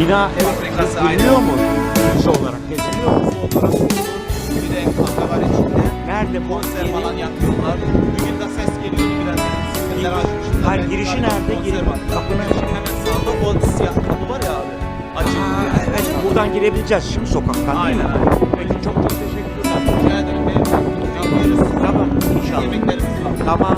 bina. Aynı. geziliyor mu? Müze olarak geziliyor mu? Sol tarafı bir de kafe var içinde. Nerede? Konser falan yapıyorlar. Bugün de ses geliyordu biraz. Sistemler açmışlar. Hayır, girişi nerede? Gir- var. kapının- Girişin hemen sağda o siyah kapı var ya abi. Açık. Aa, evet buradan girebileceğiz şimdi sokaktan değil mi? Aynen, aynen. Peki çok çok teşekkürler. Rica ederim. Tamam inşallah. Yemeklerimiz var. Tamam.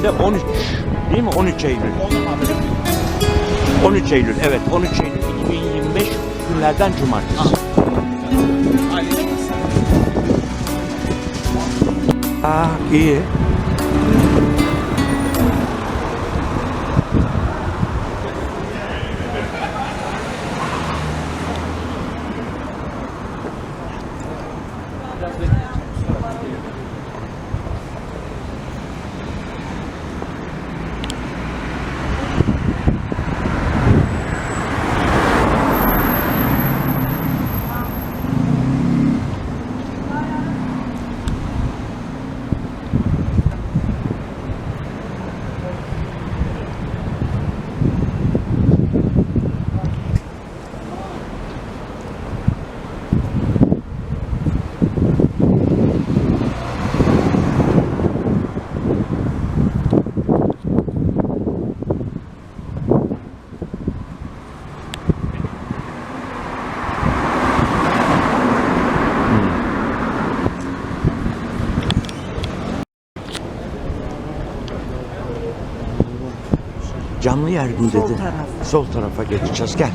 Bugün de 13 değil mi? 13 Eylül. Oğlum abi. 13 Eylül evet 13 Eylül 2025 günlerden cumartesi. Aa iyi. Canlı mi dedi? Sol taraf. Sol tarafa geçeceğiz gel.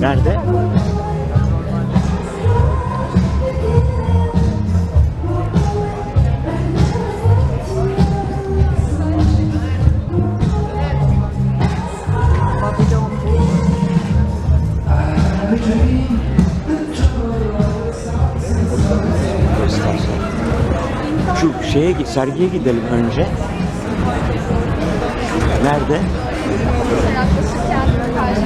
Nerede? Şeye sergiye gidelim önce. Nerede? Yaklaşık kendime karşı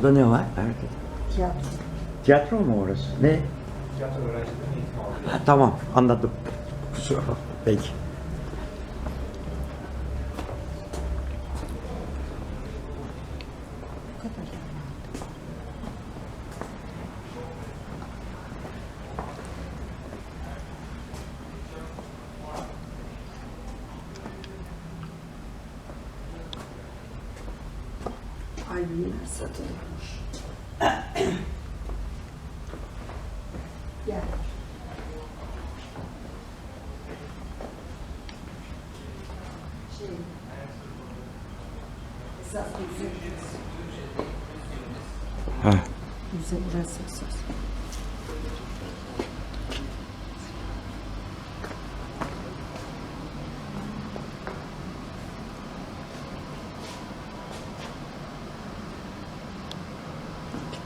Orada ne var? Nerede? Tiyatro. Tiyatro mu orası? Ne? Ha, tamam anladım. Kusura bakma. Peki.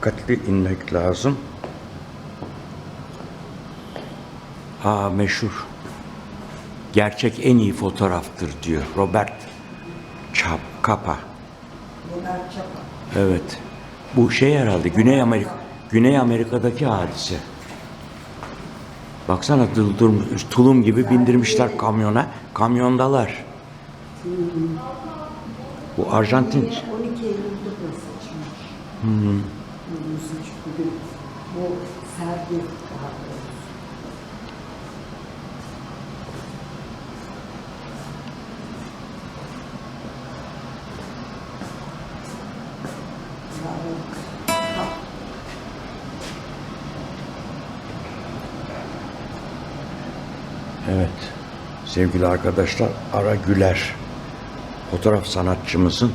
Dikkatli inmek lazım. Aa meşhur. Gerçek en iyi fotoğraftır diyor Robert Chap Capa. Robert Çapa. Evet. Bu şey herhalde Güney Amerika Güney Amerika'daki hadise. Baksana dur, tulum gibi bindirmişler kamyona. Kamyondalar. Bu Arjantin. 12 Eylül'de. Hmm. Sergi daha doğrusu. Evet. Sevgili arkadaşlar Ara Güler. Fotoğraf sanatçımızın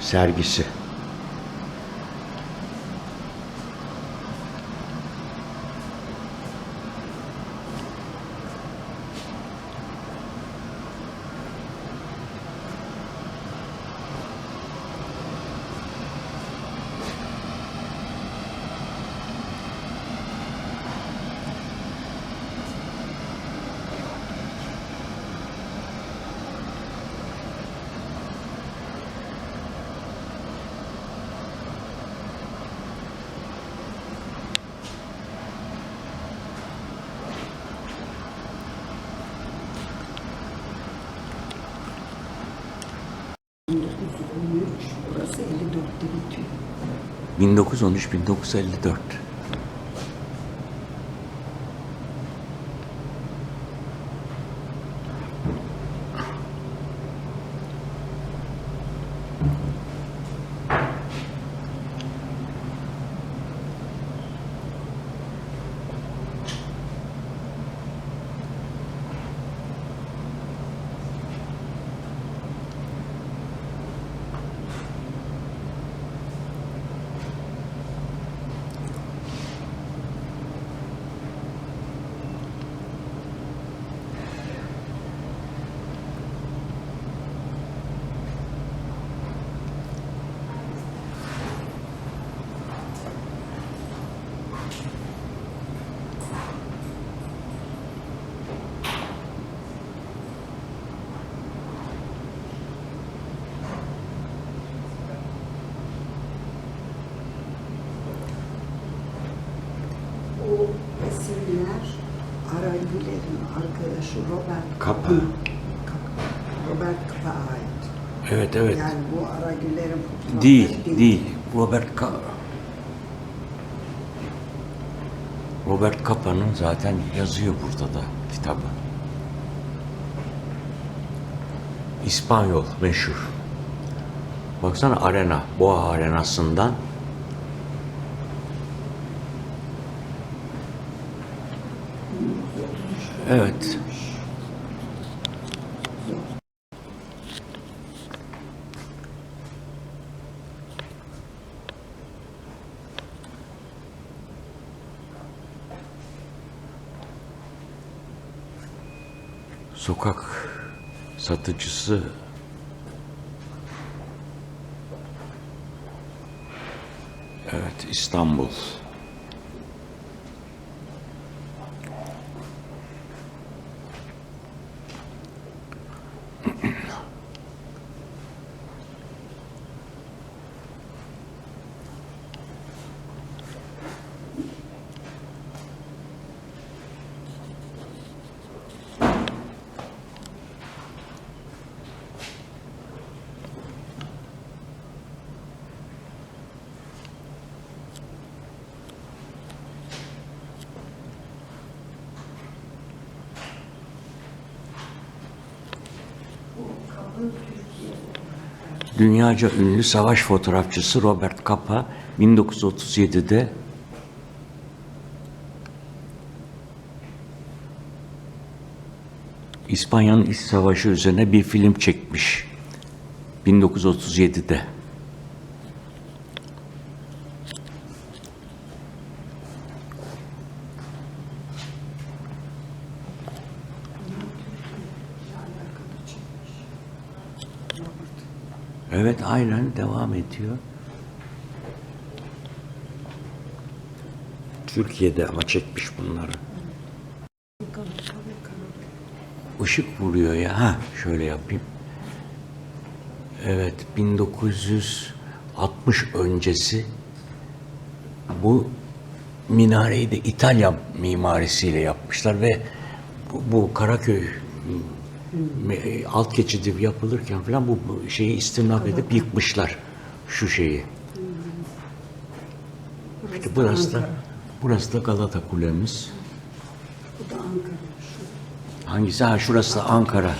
sergisi. Burası 54'te bitiyor. 1913-1954. Capa. Robert Capa ait. Evet evet. Yani bu Aragüler'in fotoğrafları Değil, değil. Robert Ka Robert Capa'nın zaten yazıyor burada da kitabı. İspanyol meşhur. Baksana arena, Boğa arenasından Evet. Sokak satıcısı Evet İstanbul. Dünyaca ünlü savaş fotoğrafçısı Robert Capa 1937'de İspanya'nın İç Savaşı üzerine bir film çekmiş. 1937'de. Evet aynen devam ediyor. Türkiye'de ama çekmiş bunları. Işık vuruyor ya. Ha şöyle yapayım. Evet 1960 öncesi bu minareyi de İtalya mimarisiyle yapmışlar ve bu, bu Karaköy alt geçidi yapılırken falan bu, şeyi istimlak edip yıkmışlar şu şeyi. İşte burası da burası da Galata Kulemiz. Bu da Ankara. Hangisi? Ha şurası da Ankara.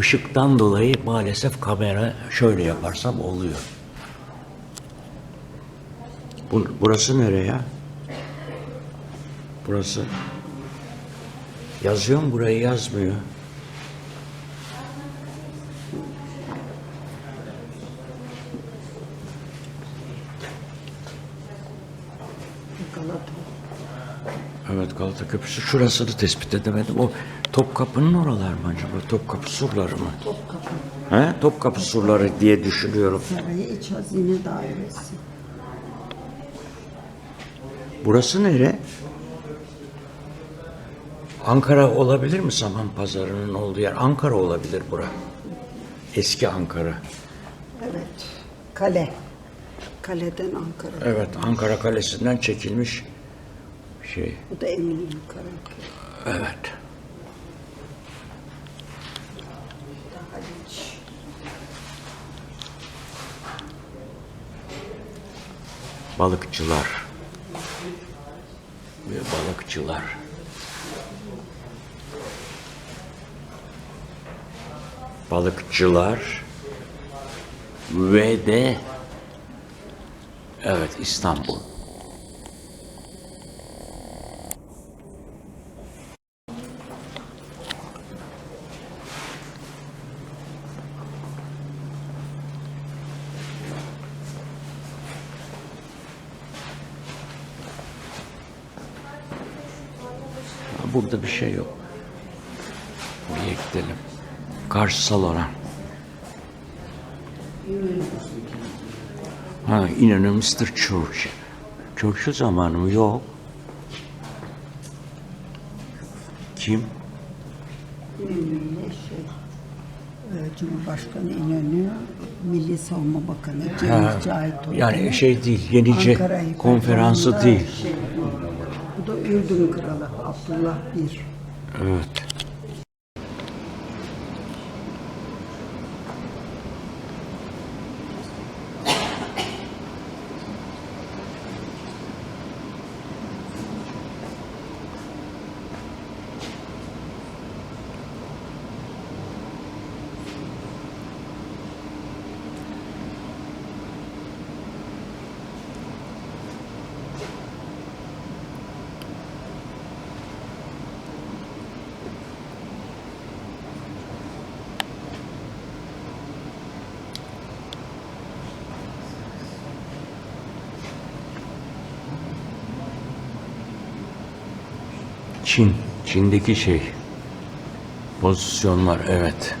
Işıktan dolayı maalesef kamera şöyle yaparsam oluyor. Bu, burası nereye? Burası. Yazıyor mu burayı yazmıyor. Evet Galata Köprüsü şurasını tespit edemedim. O Topkapı'nın oralar mı acaba? Topkapı surları mı? Topkapı. He? Topkapı surları diye düşünüyorum. Sarayı İç Hazine Dairesi. Burası nere? Ankara olabilir mi saman pazarının olduğu yer? Ankara olabilir bura. Eski Ankara. Evet. Kale. Kaleden Ankara. Evet Ankara Kalesi'nden çekilmiş şey. Bu da Eminönü Karaköy. Evet. Balıkçılar. Ve balıkçılar. Balıkçılar ve de evet İstanbul. Burada bir şey yok. Buraya gidelim. Karşı salona. Ha, İnönü Mr. Church. Churchill zamanı mı? Yok. Kim? İnönü ile şey. e, Cumhurbaşkanı İnönü, Milli Savunma Bakanı Oğlu. yani şey değil, Yenice Ankara konferansı değil. Şey, da Ürdün Kralı Abdullah I. Evet. Çin. Çin'deki şey. Pozisyonlar evet.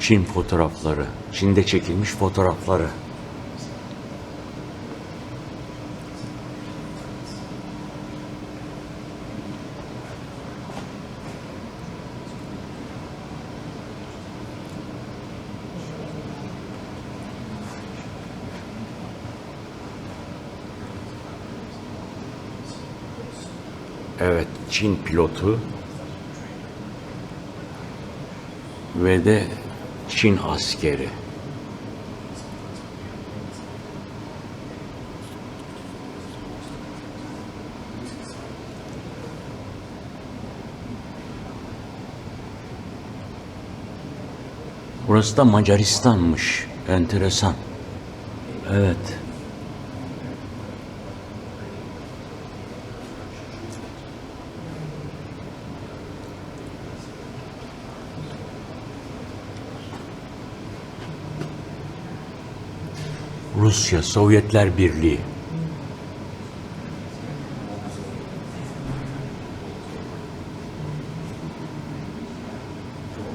Çin fotoğrafları. Çin'de çekilmiş fotoğrafları. Evet, Çin pilotu ve de Çin askeri. Burası da Macaristan'mış. Enteresan. Evet. Rusya, Sovyetler Birliği.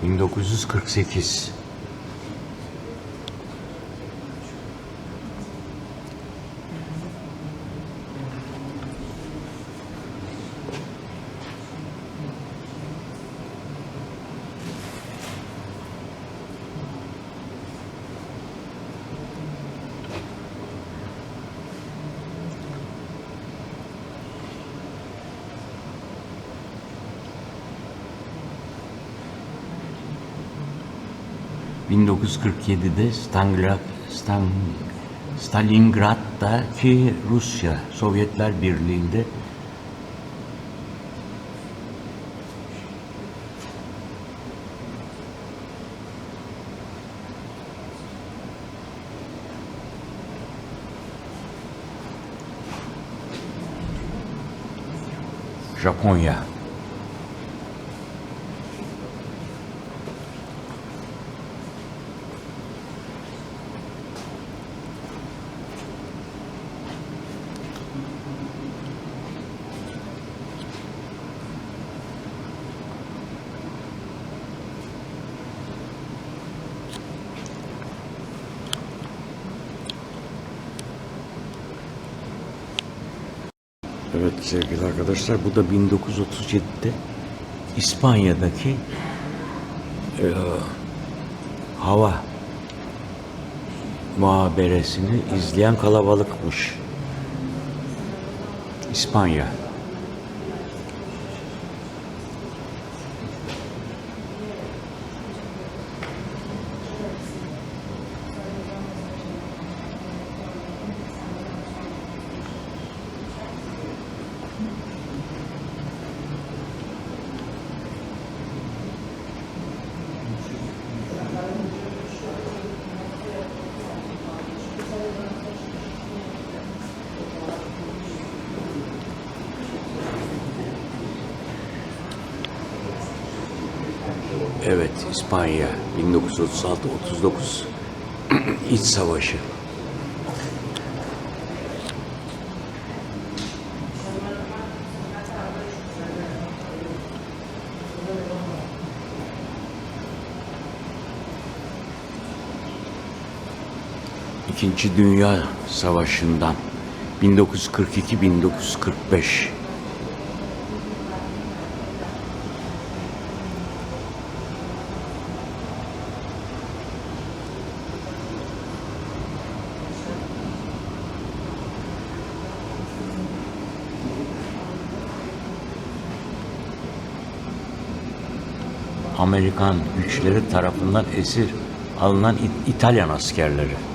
...1948. 1947'de Stangla, Stan, Stalingrad'daki Rusya, Sovyetler Birliği'nde Japonya Evet sevgili arkadaşlar bu da 1937'de İspanya'daki e, hava muhaberesini izleyen kalabalıkmış. İspanya. Evet İspanya 1936-39 İç Savaşı. İkinci Dünya Savaşı'ndan 1942-1945 Amerikan güçleri tarafından esir alınan İtalyan askerleri.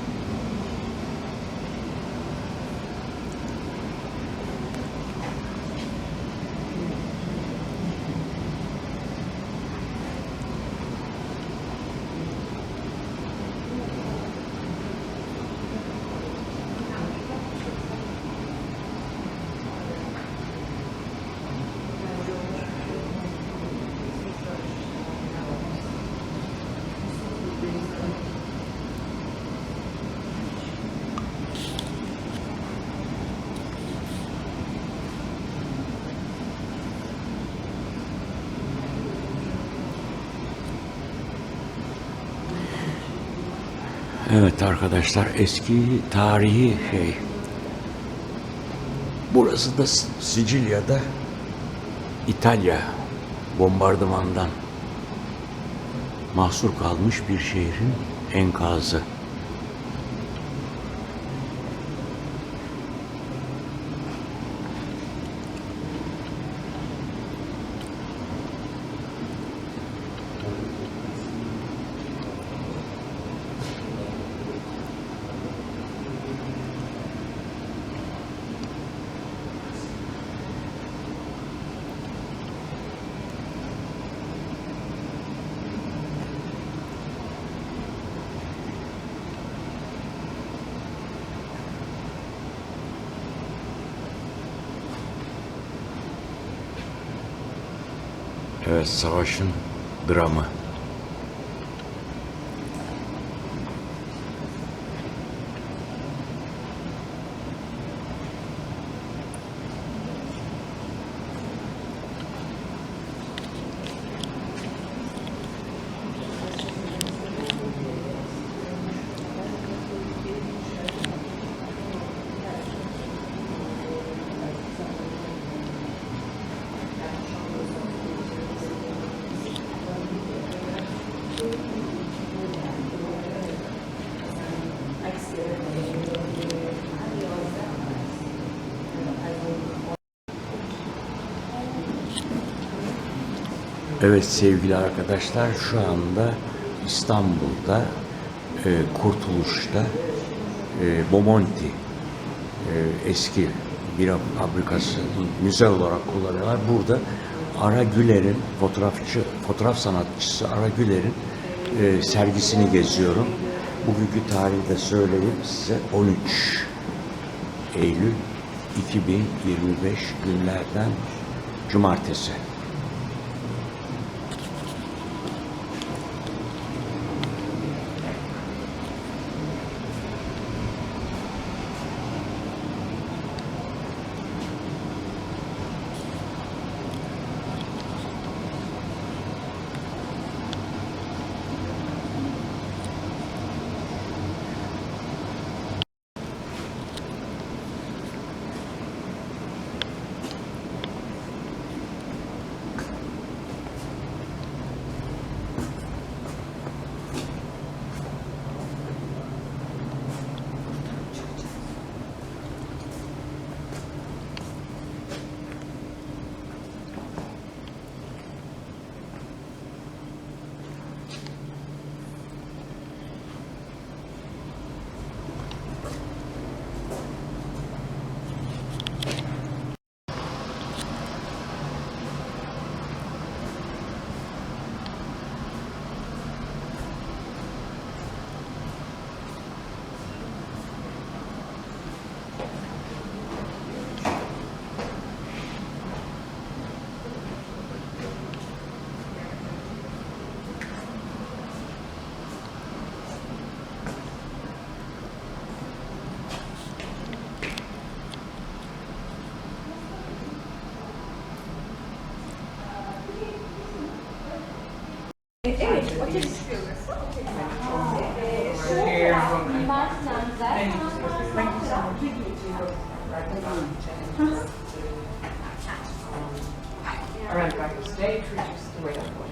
Evet arkadaşlar eski tarihi şey. Burası da Sicilya'da İtalya bombardımandan mahsur kalmış bir şehrin enkazı. Evet savaşın Evet sevgili arkadaşlar şu anda İstanbul'da e, Kurtuluş'ta e, Bomonti e, eski bira fabrikası müze olarak kullanıyorlar. Burada Ara Güler'in fotoğrafçı, fotoğraf sanatçısı Ara Güler'in e, sergisini geziyorum. Bugünkü tarihi de söyleyeyim size 13 Eylül 2025 günlerden cumartesi. Koça düşüyor All right, back to stay, treat us the way I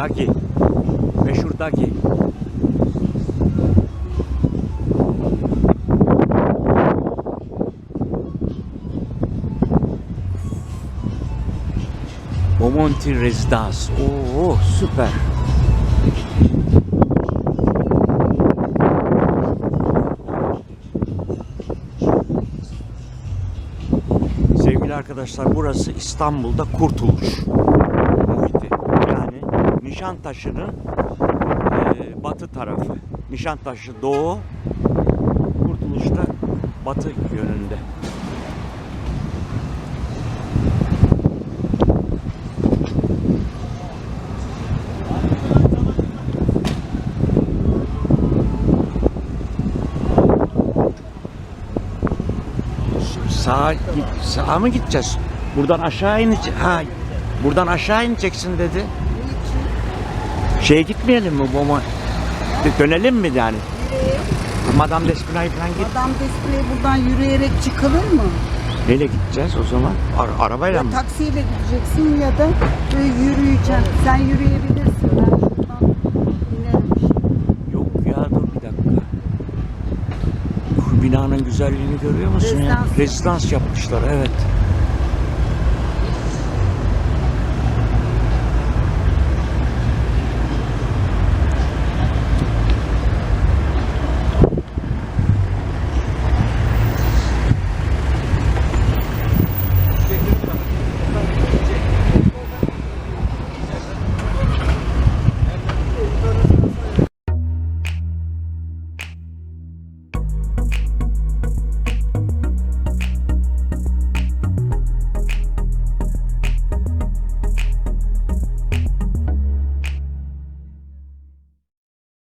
Dagi. Meşhur Dagi. Bomonti Residence. Oo süper. Sevgili arkadaşlar burası İstanbul'da Kurtuluş Nişantaşı'nın eee, batı tarafı. Nişantaşı doğu, Kurtuluş'ta batı yönünde. Sağa git, sağa mı gideceğiz? Buradan aşağı inecek. Ha, buradan aşağı ineceksin dedi. Şeye gitmeyelim mi Boma? Dönelim mi yani? Madame Despinay falan git. Adam Despre'ye buradan yürüyerek çıkılır mı? Neyle gideceğiz o zaman? Ara- arabayla mı? Taksiyle gideceksin ya da böyle yürüyeceksin. Sen yürüyebilirsin. Ben şuradan inerim şimdi. Yok ya dur bir dakika. Şu binanın güzelliğini görüyor musun ya? Rezidans. Rezidans yapmışlar evet.